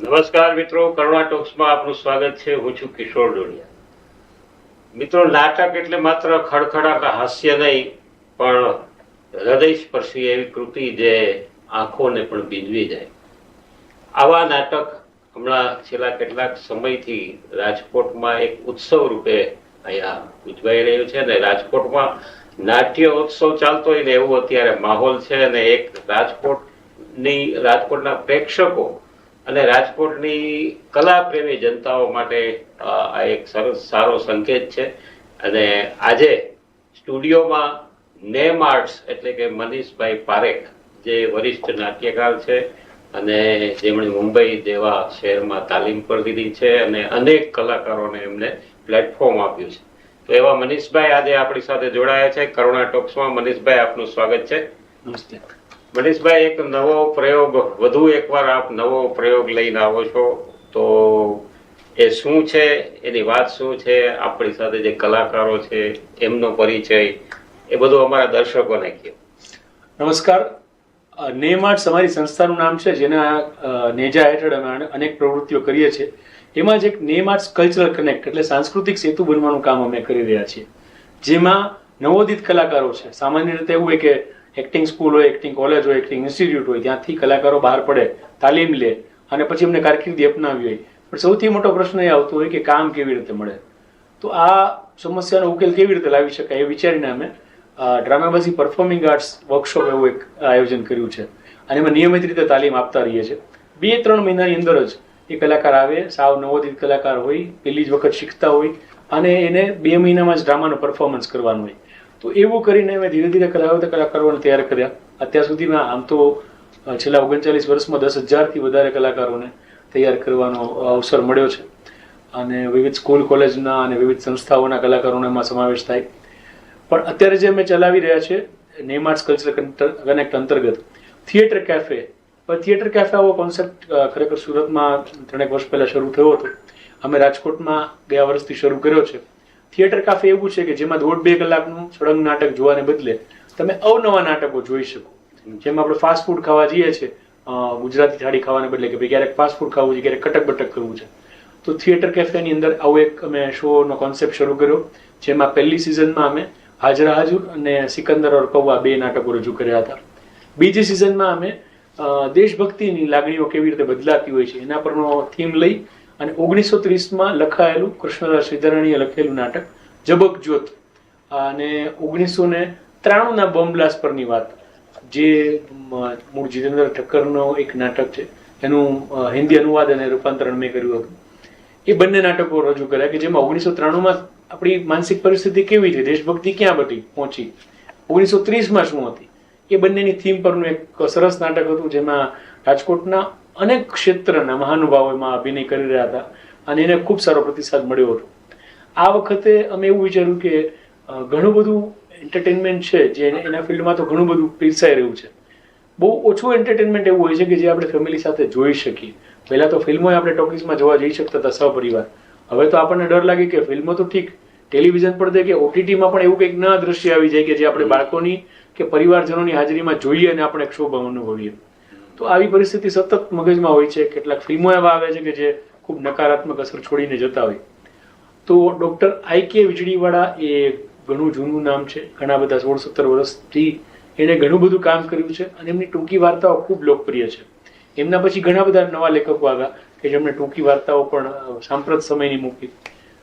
નમસ્કાર મિત્રો, કરુણા ટોક્સમાં આપનું સ્વાગત છે. હું છું કિશોર ડોડિયા. મિત્રો, નાટક એટલે માત્ર ખડખડાટ હાસ્ય નહીં, પણ હૃદય સ્પર્શી એવી કૃતિ જે આંખોને પણ બીજવી જાય. આવા નાટક હમણાં છેલ્લા કેટલાક સમયથી રાજકોટમાં એક ઉત્સવ રૂપે અહીંયા ઉજવાઈ રહ્યું છે અને રાજકોટમાં નાટ્ય ઉત્સવ ચાલતો હોય ને એવું અત્યારે માહોલ છે અને એક રાજકોટની, રાજકોટના પ્રેક્ષકો અને રાજકોટની કલા પ્રેમી જનતાઓ માટે આ એક સરસ, સારો સંકેત છે. અને આજે સ્ટુડિયોમાં નેમ આર્ટ્સ એટલે કે મનીષભાઈ પારેખ, જે વરિષ્ઠ નાટ્યકાર છે અને જેમણે મુંબઈ જેવા શહેરમાં તાલીમ પર લીધી છે અને અનેક કલાકારોને એમને પ્લેટફોર્મ આપ્યું છે. તો એવા મનીષભાઈ આજે આપણી સાથે જોડાયા છે. કરુણા ટોક્સમાં મનીષભાઈ, આપનું સ્વાગત છે. નમસ્તે. મનીષભાઈ, એક નવો પ્રયોગ, વધુ એકવાર આપ નવો પ્રયોગ લઈને આવો છો. તો એ શું છે? એની વાત શું છે? આપણી સાથે જે કલાકારો છે, એમનો પરિચય, એ બધું અમારા દર્શકોને કહો. નમસ્કાર. નેમ આર્ટ્સ અમારી સંસ્થાનું નામ છે, જેના નેજા હેઠળ અમે અનેક પ્રવૃત્તિઓ કરીએ છીએ. એમાં જ એક નેમ આર્ટ્સ કલ્ચરલ કનેક્ટ એટલે સાંસ્કૃતિક સેતુ બનવાનું કામ અમે કરી રહ્યા છીએ. જેમાં નવોદિત કલાકારો છે. સામાન્ય રીતે એવું હોય કે એક્ટિંગ સ્કૂલ હોય, એક્ટિંગ કોલેજ હોય, એક્ટિંગ ઇન્સ્ટિટ્યૂટ હોય, ત્યાંથી કલાકારો બહાર પડે, તાલીમ લે અને પછી એમને કારકિર્દી અપનાવી હોય. પણ સૌથી મોટો પ્રશ્ન એ આવતો હોય કે કામ કેવી રીતે મળે? તો આ સમસ્યાનો ઉકેલ કેવી રીતે લાવી શકાય એ વિચારીને અમે ડ્રામાબાજી પરફોર્મિંગ આર્ટ્સ વર્કશોપ એવું એક આયોજન કર્યું છે. અને એમાં નિયમિત રીતે તાલીમ આપતા રહીએ છીએ. બે ત્રણ મહિનાની અંદર જ એ કલાકાર આવે, સાવ નવોદિત કલાકાર હોય, પહેલી જ વખત શીખતા હોય અને એને બે મહિનામાં જ ડ્રામાનું પરફોર્મન્સ કરવાનું હોય. તો એવું કરીને મેં ધીરે ધીરે કલાવત કલાકારોને તૈયાર કર્યા. અત્યાર સુધીમાં આમ તો છેલ્લા ઓગણચાલીસ વર્ષમાં દસ હજારથી વધારે કલાકારોને તૈયાર કરવાનો અવસર મળ્યો છે. અને વિવિધ સ્કૂલ, કોલેજના અને વિવિધ સંસ્થાઓના કલાકારોનો એમાં સમાવેશ થાય. પણ અત્યારે જે અમે ચલાવી રહ્યા છે, નેમ આર્ટ્સ કલ્ચર કનેક્ટ અંતર્ગત, થિયેટર કેફે. પણ થિયેટર કેફે આવો કોન્સેપ્ટ ખરેખર સુરતમાં ત્રણેક વર્ષ પહેલાં શરૂ થયો હતો. અમે રાજકોટમાં ગયા વર્ષથી શરૂ કર્યો છે. થિયેટર કાફે એવું છે કે જેમાં દોઢ બે કલાકનું સળંગ નાટક જોવાને બદલે તમે અવનવા નાટકો જોઈ શકો. જેમ આપણે ફાસ્ટ ફૂડ ખાવા જઈએ છીએ ગુજરાતી થાળી ખાવાને બદલે કે ભાઈ ક્યારેક ફાસ્ટ ફૂડ ખાવું છે, ક્યારેક કટક બટક કરવું છે. તો થિયેટર કેફેની અંદર આવો એક અમે શોનો કોન્સેપ્ટ શરૂ કર્યો, જેમાં પહેલી સિઝનમાં અમે હાજરા હાજુર અને સિકંદર ઓર કૌવા બે નાટકો રજૂ કર્યા હતા. બીજી સિઝનમાં અમે દેશભક્તિની લાગણીઓ કેવી રીતે બદલાતી હોય છે, એના પરનો થીમ લઈ અને ઓગણીસો ત્રીસમાં લખાયેલું કૃષ્ણદાસ શ્રીધરાણીએ લખેલું નાટક જબક જ્યોત. અને ઓગણીસો ને ત્રાણુંના બોમ્બલાસ પરની વાત, જે મૂળ જીતેન્દ્ર ઠક્કરનો એક નાટક છે, એનું હિન્દી અનુવાદ અને રૂપાંતરણ મેં કર્યું હતું. એ બંને નાટકો રજૂ કર્યા કે જેમાં ઓગણીસો ત્રાણુંમાં આપણી માનસિક પરિસ્થિતિ કેવી છે દેશભક્તિ ક્યાં બધી પહોંચી? ઓગણીસો ત્રીસમાં શું હતી? એ બંનેની થીમ પરનું એક સરસ નાટક હતું, જેમાં રાજકોટના અનેક ક્ષેત્રના મહાનુભાવો એમાં અભિનય કરી રહ્યા હતા અને એને ખૂબ સારો પ્રતિસાદ મળ્યો હતો. આ વખતે અમે એવું વિચાર્યું કે ઘણું બધું એન્ટરટેનમેન્ટ છે જે એના ફિલ્ડમાં તો ઘણું બધું પીરસાઈ રહ્યું છે. બહુ ઓછું એન્ટરટેનમેન્ટ એવું હોય છે કે જે આપણે ફેમિલી સાથે જોઈ શકીએ. પહેલાં તો ફિલ્મો આપણે ટોકીઝમાં જોવા જઈ શકતા હતા સહપરિવાર. હવે તો આપણને ડર લાગે કે ફિલ્મો તો ઠીક, ટેલિવિઝન પર દે કે ઓટીટીમાં પણ એવું કંઈક ના દ્રશ્ય આવી જાય કે જે આપણે બાળકોની કે પરિવારજનોની હાજરીમાં જોઈએ અને આપણે ક્ષોભ અનુભવીએ. તો આવી પરિસ્થિતિ સતત મગજમાં હોય છે. કેટલાક ફિલ્મો એવા આવે છે કે જે ખૂબ નકારાત્મક અસર છોડીને જતા હોય. તો ડૉક્ટર આઈ કે વીજળીવાળા એ ઘણું જૂનું નામ છે. ઘણા બધા સોળ સત્તર વર્ષથી એણે ઘણું બધું કામ કર્યું છે અને એમની ટૂંકી વાર્તાઓ ખૂબ લોકપ્રિય છે. એમના પછી ઘણા બધા નવા લેખકો આવ્યા કે જેમણે ટૂંકી વાર્તાઓ પણ સાંપ્રત સમયની મૂકી.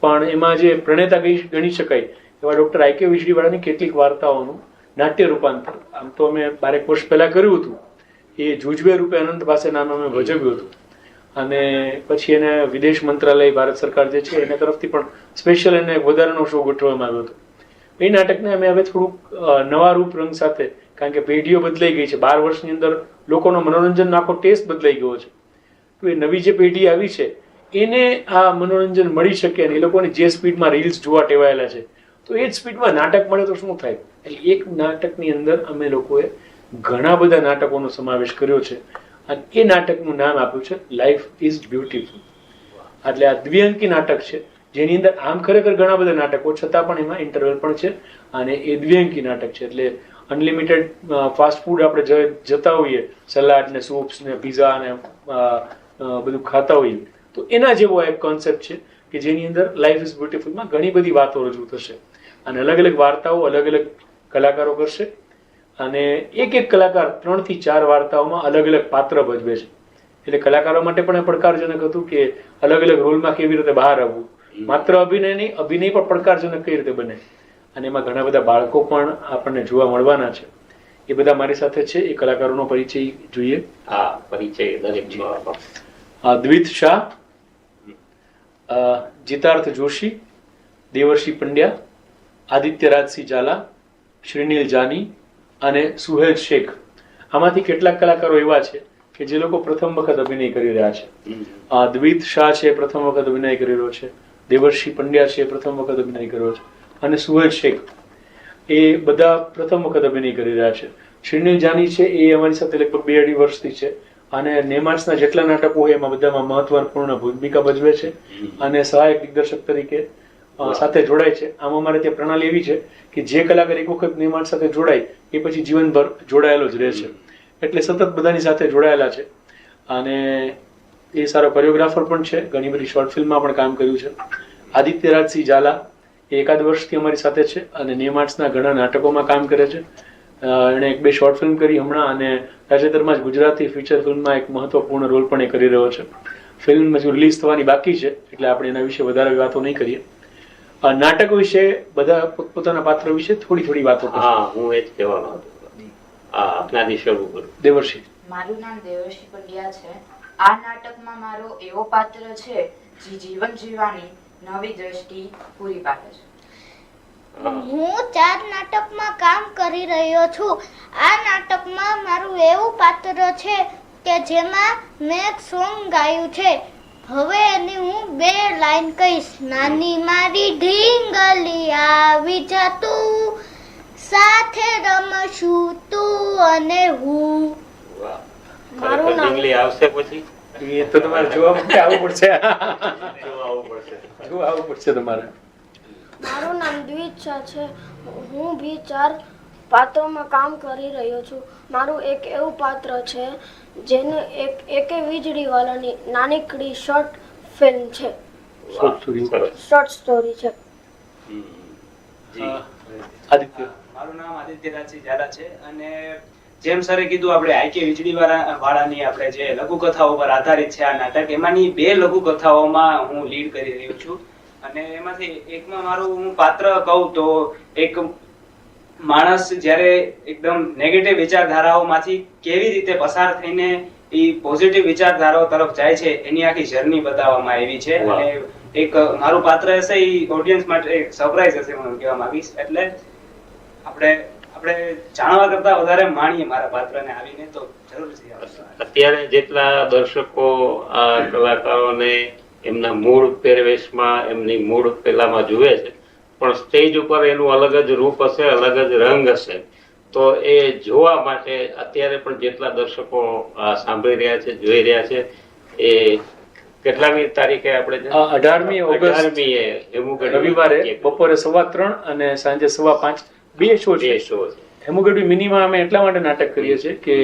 પણ એમાં જે પ્રણેતા ગણી શકાય એવા ડૉક્ટર આઈ કે વીજળીવાળાની કેટલીક વાર્તાઓનું નાટ્ય રૂપાંતર. આમ તો અમે બારેક વર્ષ પહેલાં કર્યું હતું. એ જુજવે રૂપે અનંત પાસે નામે અમે ભજવ્યું હતું. અને પછી એને વિદેશ મંત્રાલય, ભારત સરકાર જે છે, એના તરફથી પણ સ્પેશિયલ એને વધારાનો શો ગોઠવવામાં આવ્યો હતો. એ નાટકને અમે હવે થોડુંક નવા રૂપ રંગ સાથે, કારણ કે પેઢીઓ બદલાઈ ગઈ છે. બાર વર્ષની અંદર લોકોનો મનોરંજનનો આખો ટેસ્ટ બદલાઈ ગયો છે. તો એ નવી જે પેઢી આવી છે, એને આ મનોરંજન મળી શકે અને એ લોકોને જે સ્પીડમાં રીલ્સ જોવા ટેવાયેલા છે. તો એ જ સ્પીડમાં નાટક મળે તો શું થાય? એટલે એક નાટકની અંદર અમે લોકોએ ઘણા બધા નાટકોનો સમાવેશ કર્યો છે. અને એ નાટકનું નામ આપ્યું છે લાઈફ ઇઝ બ્યુટીફુલ એટલે આ દ્વિઅંકી નાટક છે, જેની અંદર આમ ખરેખર ઘણા બધા નાટકો, છતાં પણ એમાં ઇન્ટરવલ પણ છે અને એ દ્વિઅંકી નાટક છે. એટલે અનલિમિટેડ ફાસ્ટ ફૂડ આપણે જતા હોઈએ સલાડ ને સૂપ્સ ને પીઝા ને બધું ખાતા હોઈએ, તો એના જેવો એક કોન્સેપ્ટ છે કે જેની અંદર લાઈફ ઇઝ બ્યુટીફુલમાં ઘણી બધી વાતો રજૂ થશે. અને અલગ અલગ વાર્તાઓ અલગ અલગ કલાકારો કરશે અને એક એક કલાકાર ત્રણથી ચાર વાર્તાઓમાં અલગ અલગ પાત્ર ભજવે છે. એટલે કલાકારો માટે પણ પડકારજનક હતું કે અલગ અલગ રોલમાં કેવી રીતે બહાર આવવું. માત્ર અભિનય નહીં અભિનય પણ પડકારજનક કઈ રીતે બને? અને એમાં ઘણા બધા બાળકો પણ આપણને જોવા મળવાના છે. એ બધા મારી સાથે છે. એ કલાકારોનો પરિચય જોઈએ. આ પરિચય દ્વિત શાહ જીતાર્થ જોશી દેવર્ષિ પંડ્યા આદિત્ય રાજસિંહ ઝાલા શ્રીનીલ જાની અને સુહેલ શેખ. આમાંથી કેટલાક કલાકારો એવા છે કે જે લોકો પ્રથમ વખત અભિનય કરી રહ્યા છે. દ્વિત શાહ છે પ્રથમ વખત અભિનય કરી રહ્યો છે. દેવર્ષિ પંડ્યા છે પ્રથમ વખત અભિનય કર્યો છે. અને સુહેલ શેખ એ બધા પ્રથમ વખત અભિનય કરી રહ્યા છે. શ્રીનીલ જાની છે એ અમારી સાથે લગભગ બે અઢી વર્ષથી છે. અને નેમાર્સના જેટલા નાટકો હોય એમાં બધામાં મહત્વપૂર્ણ ભૂમિકા ભજવે છે. અને સહાયક દિગ્દર્શક તરીકે સાથે જોડાય છે. આમ અમારે ત્યાં પ્રણાલી એવી છે કે જે કલાકાર એક વખત નિર્માણ સાથે જોડાય, એ પછી જીવનભર જોડાયેલો જ રહે છે. એટલે સતત બધાની સાથે જોડાયેલા છે. અને એ સારો કોરિયોગ્રાફર પણ છે. ઘણી બધી શોર્ટ ફિલ્મમાં પણ કામ કર્યું છે. આદિત્ય રાજસિંહ ઝાલા એ એકાદ વર્ષથી અમારી સાથે છે અને નિયમાર્ટ્સના ઘણા નાટકોમાં કામ કરે છે. એણે એક બે શોર્ટ ફિલ્મ કરી હમણાં અને તાજેતરમાં જ ગુજરાતી ફીચર ફિલ્મમાં એક મહત્વપૂર્ણ રોલ પણ એ કરી રહ્યો છે. ફિલ્મ હજુ રિલીઝ થવાની બાકી છે, એટલે આપણે એના વિશે વધારે વાતો નહીં કરીએ. નાટક વિશે બધા પોતપોતાના પાત્ર વિશે થોડી થોડી વાતો હા હું એ જ કહેવાનો હતો. હા આપનાથી શરૂ કરું. દેવર્ષિ. મારું નામ દેવર્ષિ પંડ્યા છે. આ નાટકમાં મારો એવો પાત્ર છે જે જીવન જીવવાની નવી દ્રષ્ટિ પૂરી પાડે છે. હું. ચાર નાટકમાં કામ કરી રહ્યો છું. આ નાટકમાં મારું એવું પાત્ર છે કે જેમાં મેં સોંગ ગાયું છે. હવે એની હું બે લાઈન કહીશ. નાની મારી ઢીંગલી આવી જા તું સાથે રમશું તું અને હું. મારું નામ- ઢીંગલી આવશે પછી? એ તો તમારે જોવા માટે આવવું પડશે. જોવા આવવું પડશે. જોવા આવવું પડશે તમારે. મારું નામ દ્વિજ છે. હું બી ચાર પાત્રોમાં કામ કરી રહ્યો છું. મારું એક એવું પાત્ર છે જેને એક એકે વીજળીવાલાની નાનીકડી શોર્ટ ફિલ્મ છે. શોર્ટ સ્ટોરી શોર્ટ સ્ટોરી છે. આદિત્ય. મારું નામ આદિત્ય રાજી ઝાલા છે અને જેમ સરે કીધું આપણે આઈકે વીજળી વાળા વાળાની આપણે જે લઘુકથાઓ પર આધારિત છે આ નાટક એમાંની બે લઘુકથાઓમાં હું લીડ કરી રહ્યો છું. અને એમાંથી એકમાં મારું હું પાત્ર કહું તો એક માણસ જ્યારે એકદમ નેગેટિવ વિચારધારાઓમાંથી કેવી રીતે પસાર થઈને એ પોઝિટિવ વિચારધારાઓ તરફ જાય છે એની આખી જર્ની બતાવવામાં આવી છે. અને એક મારું પાત્ર હશે એ ઓડિયન્સ માટે એક સરપ્રાઈઝ હશે હું કહેવા માંગીશ. એટલે આપણે આપણે જાણવા કરતા વધારે માણીએ મારા પાત્રને આવીને તો જરૂરથી અત્યારે જેટલા દર્શકો આ કલાકારોને એમના મૂળ પહેરવેશમાં એમની મૂળ પેલામાં જુએ છે પણ સ્ટેજ ઉપર એનું અલગ જ રૂપ હશે અલગ જ રંગ હશે. તો એ જોવા માટે અત્યારે પણ જેટલા દર્શકો સાંભળી રહ્યા છે જોઈ રહ્યા છે એ કેટલામી તારીખે આપણે 18મી ઓગસ્ટ હેમુગઢ રવિવારે બપોરે સવા ત્રણ અને સાંજે સવા પાંચ. બે શો છે. શો છે. હેમોગેડી મિનિમાં અમે એટલા માટે નાટક કરીએ છીએ કે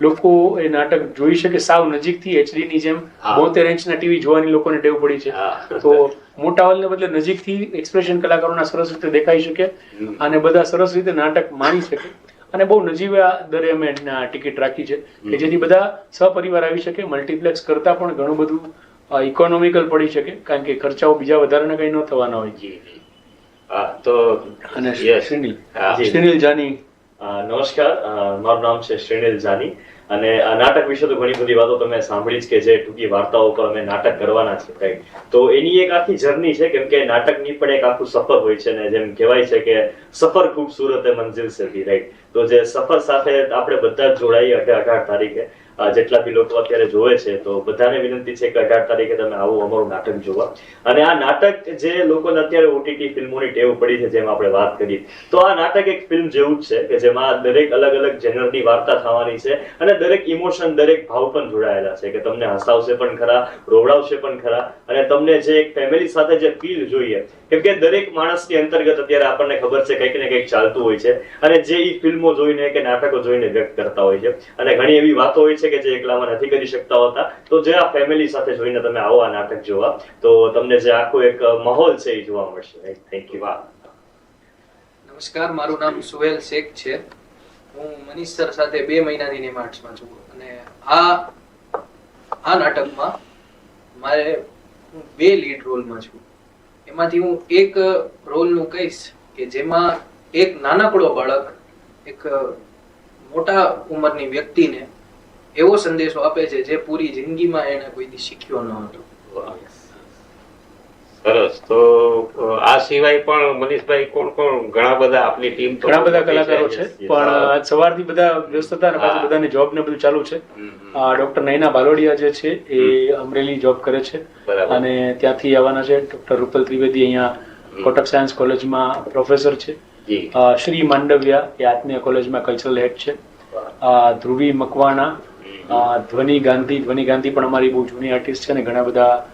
લોકો એ નાટક જોઈ શકે સાવ નજીકથી એચડી ની જેમ. બોતેર ઇંચના ટીવી જોવાની લોકોને ટેવ પડી છે. તો મોટા હોલને બદલે નજીકથી એક્સપ્રેશન કલાકારોના સરસ રીતે દેખાઈ શકે અને બધા સરસ રીતે નાટક માણી શકે. અને બહુ નજીવા દરે અમે ટિકિટ રાખી છે કે જેથી બધા સપરિવાર આવી શકે. મલ્ટીપ્લેક્સ કરતા પણ ઘણું બધું ઇકોનોમિકલ પડી શકે. કારણ કે ખર્ચાઓ બીજા વધારાના કંઈ ન થવાના હોય. તો અને સુનિલ સુનિલ જાની નમસ્કાર. મારું નામ છે શ્રીનિલ જાની અને આ નાટક વિશે તો ઘણી બધી વાતો તમે સાંભળી જ કે જે ટૂંકી વાર્તાઓ પર અમે નાટક કરવાના છે રાઈટ તો એની એક આખી જર્ની છે કેમ કે નાટકની પણ એક આખું સફર હોય છે ને જેમ કહેવાય છે કે સફર ખૂબસૂરત મંજિલ સેથી રાઈટ. તો જે સફર સાથે આપણે બધા જ જોડાઈએ અઢાર અઢાર તારીખે. જેટલા બી લોકો અત્યારે જોવે છે, તો બધાને વિનંતી છે કે અઢાર તારીખે તમે આવો અમારું નાટક જોવા. અને આ નાટક જે લોકોને અત્યારે ઓટીટી ફિલ્મોની ટેવ પડી છે, જેમ આપણે વાત કરી, તો આ નાટક એક ફિલ્મ જેવું જ છે, કે જેમાં દરેક અલગ અલગ જેનરની વાર્તા થવાની છે, અને દરેક ઇમોશન દરેક ભાવ પણ જોડાયેલા છે, કે તમને હસાવશે પણ ખરા, રોવડાવશે પણ ખરા, અને તમને જે એક ફેમિલી સાથે જે ફીલ જોઈએ, કેમ કે દરેક માણસની અંતર્ગત અત્યારે આપણને ખબર છે, કંઈક ને કંઈક ચાલતું હોય છે, અને જે એ ફિલ્મો જોઈને કે નાટકો જોઈને વ્યક્ત કરતા હોય છે, અને ઘણી એવી વાતો હોય છે છે કે જે એકલામાં નથી કરી શકતા હોતા. તો જે આ ફેમિલી સાથે જોઈને તમે આવો આ નાટક જોવા, તો તમને જે આખો એક માહોલ છે એ જોવા મળશે. થેન્ક યુ વાહ. નમસ્કાર, મારું નામ સુહેલ શેખ છે. હું મનીષ સર સાથે બે મહિનાની નિમાર્ટ્સમાં છું. અને આ આ નાટકમાં મારે, હું બે લીડ રોલમાં છું. એમાંથી હું એક રોલનું કહીશ કે જેમાં એક નાનકડો બાળક, એક મોટા ઉંમરની વ્યક્તિને એવો સંદેશો આપે છે જે પૂરી જિંદગીમાં એને કોઈ શીખ્યો ન હતો. સરસ. તો આ સિવાય પણ મનીષભાઈ કોણ કોણ ઘણા બધા આપની ટીમ ઘણા બધા કલાકારો છે. પણ સવારથી બધા વ્યસ્ત હતા અને પાછું. બધાની જોબ ને બધું ચાલુ છે. ડોક્ટર નયના બાલોડિયા જે છે એ અમરેલી જોબ કરે છે. અને ત્યાંથી આવવાના છે ડોક્ટર રૂપલ ત્રિવેદી અહીંયા કોટક સાયન્સ કોલેજમાં પ્રોફેસર છે. શ્રી માંડવ્યા એ આત્મીય કોલેજમાં કલ્ચરલ હેડ છે. ધ્રુવી મકવાણા ધ્વનિ ગાંધી ધ્વનિ ગાંધી પણ અમારી બહુ જૂની આર્ટિસ્ટ છે અને ઘણા બધા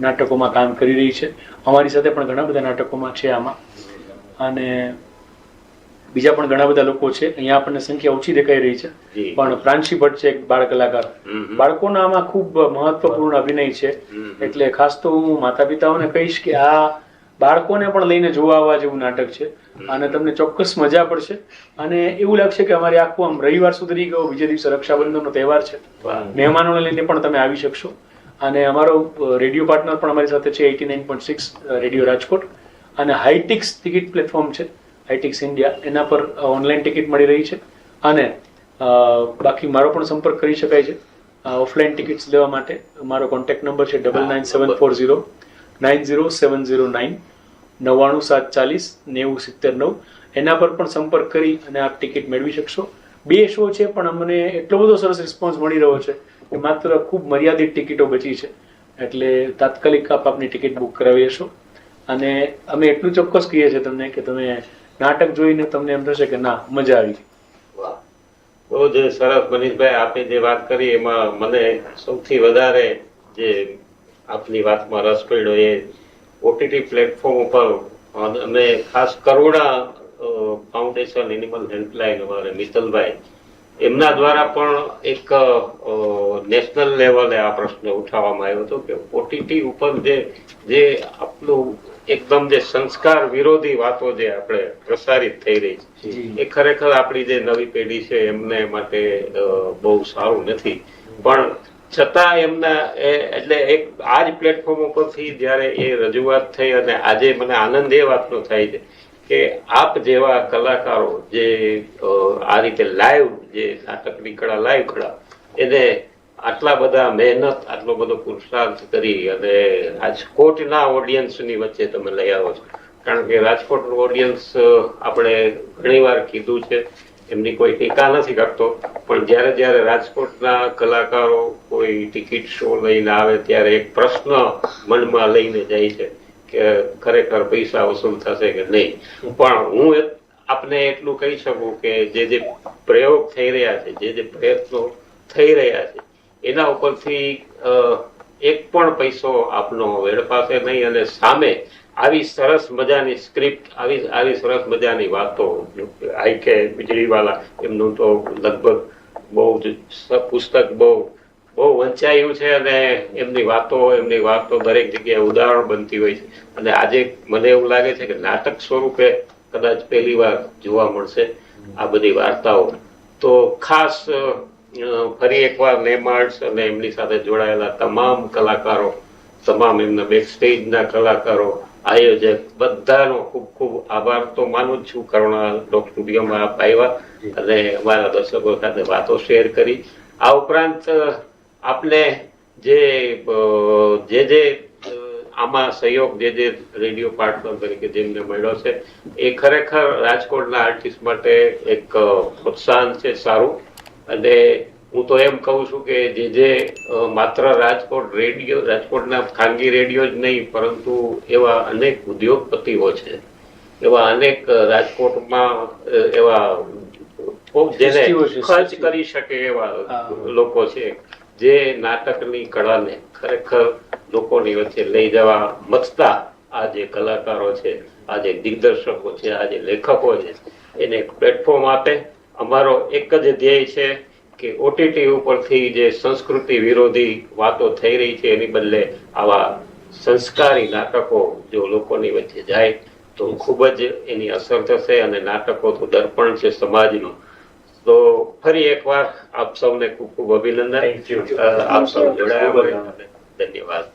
નાટકોમાં કામ કરી રહી છે. અમારી સાથે પણ ઘણા બધા નાટકોમાં છે આમાં. અને બીજા પણ ઘણા બધા લોકો છે. અહીંયા આપણને સંખ્યા ઓછી દેખાઈ રહી છે. પણ પ્રાંશી ભટ્ટ છે એક બાળ કલાકાર. બાળકોના આમાં ખૂબ મહત્વપૂર્ણ અભિનય છે. એટલે ખાસ તો હું માતા પિતાઓને કહીશ કે આ બાળકોને પણ લઈને જોવા આવવા જેવું નાટક છે. અને તમને ચોક્કસ મજા પડશે. અને એવું લાગશે કે અમારે આખું આમ રવિવાર સુધરી ગયો બીજે દિવસે રક્ષાબંધનનો તહેવાર છે. મહેમાનોને લઈને પણ તમે આવી શકશો. અને અમારો રેડિયો પાર્ટનર પણ અમારી સાથે છે eighty nine point six radio Rajkot. અને હાઈટિક્સ ટિકિટ પ્લેટફોર્મ છે હાઈટિક્સ ઇન્ડિયા. એના પર ઓનલાઈન ટિકિટ મળી રહી છે. અને બાકી મારો પણ સંપર્ક કરી શકાય છે. ઓફલાઈન ટિકિટ્સ લેવા માટે મારો કોન્ટેક્ટ નંબર છે double nine seven four zero. Nine zero seven zero nine નવ્વાણું સાત ચાલીસ નેવું સિત્તેર નવ એના પર પણ સંપર્ક કરી અને આપ ટિકિટ મેળવી શકશો. બે શો છે, પણ અમને એટલો બધો સરસ રિસ્પોન્સ મળી રહ્યો છે કે માત્ર ખૂબ મર્યાદિત ટિકિટો બચી છે. એટલે તાત્કાલિક આપ આપની ટિકિટ બુક કરાવી લેશો અને અમે એટલું ચોક્કસ કહીએ છીએ તમને કે તમે નાટક જોઈને તમને એમ થશે કે ના, મજા આવી વાહ. બહુ જ સરસ મનીષભાઈ આપે જે વાત કરી, એમાં મને સૌથી વધારે જે આપની વાતમાં રસ પડ્યો એ ઓટીટી પ્લેટફોર્મ ઉપર અને અમે ખાસ કરુણા ફાઉન્ડેશન એનિમલ હેલ્પલાઇન અમારે મિત્તલભાઈ એમના દ્વારા પણ એક નેશનલ લેવલે આ પ્રશ્ન ઉઠાવવામાં આવ્યો હતો કે ઓટીટી ઉપર જે જે આપણું એકદમ જે સંસ્કાર વિરોધી વાતો જે આપણે પ્રસારિત થઈ રહી છે એ ખરેખર આપણી જે નવી પેઢી છે એમને માટે બહુ સારું નથી. પણ છતાં એમના એટલે એક આ જ પ્લેટફોર્મ ઉપરથી જ્યારે એ રજૂઆત થઈ અને આજે મને આનંદ એ વાતનો થાય છે કે આપ જેવા કલાકારો જે આ રીતે લાઈવ જે નાટકની કળા લાઈવ કળા, એને આટલા બધા મહેનત, આટલો બધો પુરુષાર્થ કરી અને રાજકોટના ઓડિયન્સની વચ્ચે તમે લઈ આવો છો. કારણ કે રાજકોટનું ઓડિયન્સ આપણે ઘણીવાર કીધું છે એમની કોઈ ટીકા નથી કરતો પણ જ્યારે જ્યારે રાજકોટના કલાકારો કોઈ ટિકિટ શો લઈને આવે ત્યારે એક પ્રશ્ન મનમાં લઈને જાય છે કે ખરેખર પૈસા વસૂલ થશે કે નહીં. પણ હું આપને એટલું કહી શકું કે જે જે પ્રયોગ થઈ રહ્યા છે, જે જે પ્રયત્નો થઈ રહ્યા છે, એના ઉપરથી એક પણ પૈસો આપનો વેડફાશે નહીં અને સામે આવી સરસ મજાની સ્ક્રિપ્ટ આવી આવી સરસ મજાની વાતો. આઈ કે વીજળીવાલા એમનું તો લગભગ બહુ જ પુસ્તક બહુ બહુ વંચાયું છે અને એમની વાતો એમની વાતો દરેક જગ્યાએ ઉદાહરણ બનતી હોય છે. અને આજે મને એવું લાગે છે કે નાટક સ્વરૂપે કદાચ પહેલી વાર જોવા મળશે આ બધી વાર્તાઓ. તો ખાસ ફરી એકવાર નેમાર્ડ્સ અને એમની સાથે જોડાયેલા તમામ કલાકારો, તમામ એમના બેક સ્ટેજના કલાકારો આયોજક બધાનો ખૂબ ખૂબ આભાર. તો માનું જ છું કરુણા ડોક સ્ટુડિયોમાં આપ આવ્યા અને અમારા દર્શકો સાથે વાતો શેર કરી. આ ઉપરાંત આપને જે જે જે આમાં સહયોગ જે જે રેડિયો પાર્ટનર તરીકે જેમને મળ્યો છે એ ખરેખર રાજકોટના આર્ટિસ્ટ માટે એક પ્રોત્સાહન છે સારું. અને હું તો એમ કહું છું કે જે જે માત્ર રાજકોટ રેડિયો રાજકોટના ખાનગી રેડિયો જ નહીં પરંતુ એવા અનેક ઉદ્યોગપતિઓ છે. એવા અનેક રાજકોટમાં એવા જેને ખર્ચ કરી શકે એવા લોકો છે જે નાટકની કળાને ખરેખર લોકોની વચ્ચે લઈ જવા મથતા આ જે કલાકારો છે આ જે દિગ્દર્શકો છે આ જે લેખકો છે એને પ્લેટફોર્મ આપે. અમારો એક જ ધ્યેય છે કે ઓટીટી ઉપરથી જે સંસ્કૃતિ વિરોધી વાતો થઈ રહી છે એની બદલે આવા સંસ્કારી નાટકો જો લોકોની વચ્ચે જાય તો ખૂબ જ એની અસર થશે અને નાટકો તો દર્પણ છે સમાજનું. તો ફરી એકવાર આપ સૌને ખૂબ ખૂબ અભિનંદન. આપ સૌ જોડાયા ધન્યવાદ.